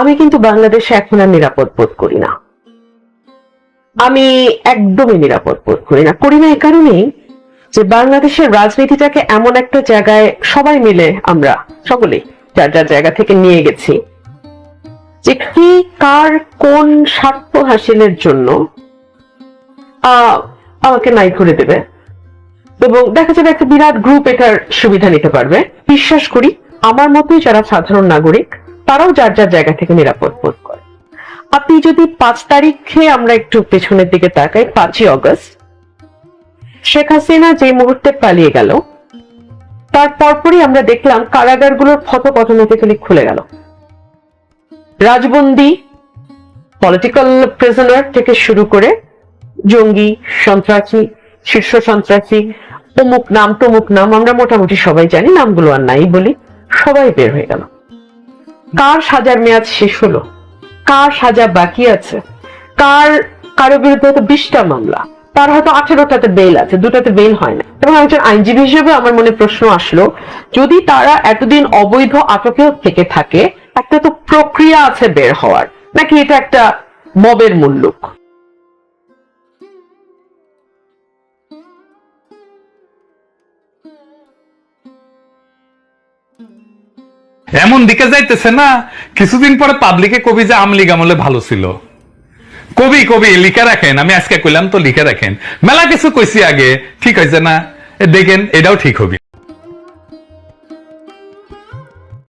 আমি কিন্তু বাংলাদেশে এখন আর নিরাপদ বোধ করি না। আমি একদমই নিরাপদ বোধ করি না। করি না এই কারণেই যে বাংলাদেশের রাজনীতিটাকে এমন একটা জায়গায় সবাই মিলে আমরা সকলেই যার যার জায়গা থেকে নিয়ে গেছি যে কি, কার, কোন স্বার্থ হাসিলের জন্য আমাকে নাই করে দেবে। এবং দেখা যাবে একটা বিরাট গ্রুপ এটার সুবিধা নিতে পারবে। বিশ্বাস করি, আমার মতোই যারা সাধারণ নাগরিক তারাও যার যার জায়গা থেকে নিরাপদ বোধ করে। আপনি যদি পাঁচ তারিখে আমরা একটু পেছনের দিকে তাকাই, পাঁচই অগস্ট, শেখ হাসিনা যে মুহূর্তে পালিয়ে গেল, তার পরপরই আমরা দেখলাম কারাগারগুলোর ফটো অটোমেটিক্যালি খুলে গেল। রাজবন্দি পলিটিক্যাল প্রিজনার থেকে শুরু করে জঙ্গি, সন্ত্রাসী, শীর্ষ সন্ত্রাসী, অমুক নাম, তমুক নাম, আমরা মোটামুটি সবাই জানি, নামগুলো আর নাই বলি, সবাই বের হয়ে গেল। কার সাজার মেয়াদ শেষ হলো? কার সাজা বাকি আছে? কার, কারও বিরুদ্ধে হয়তো বিশটা মামলা। তার হয়তো আঠেরোটাতে বেল আছে, দুটাতে বেল হয় না। এবং একজন আইনজীবী হিসেবে আমার মনে প্রশ্ন আসলো, যদি তারা এতদিন অবৈধ আটকেও থেকে থাকে, একটা তো প্রক্রিয়া আছে বের হওয়ার। নাকি এটা একটা মবের মুল্লুক এমন দিকে যাইতেছে না, কিছুদিন পরে পাবলিকে কবি যে আমলিগ আমলে ভালো ছিল। কবি কবি, লিখে রাখেন, আমি আজকে কইলাম তো লিখে রাখেন। মেলা কিছু কইছি আগে, ঠিক হয়েছে না? দেখেন, এটাও ঠিক হবে।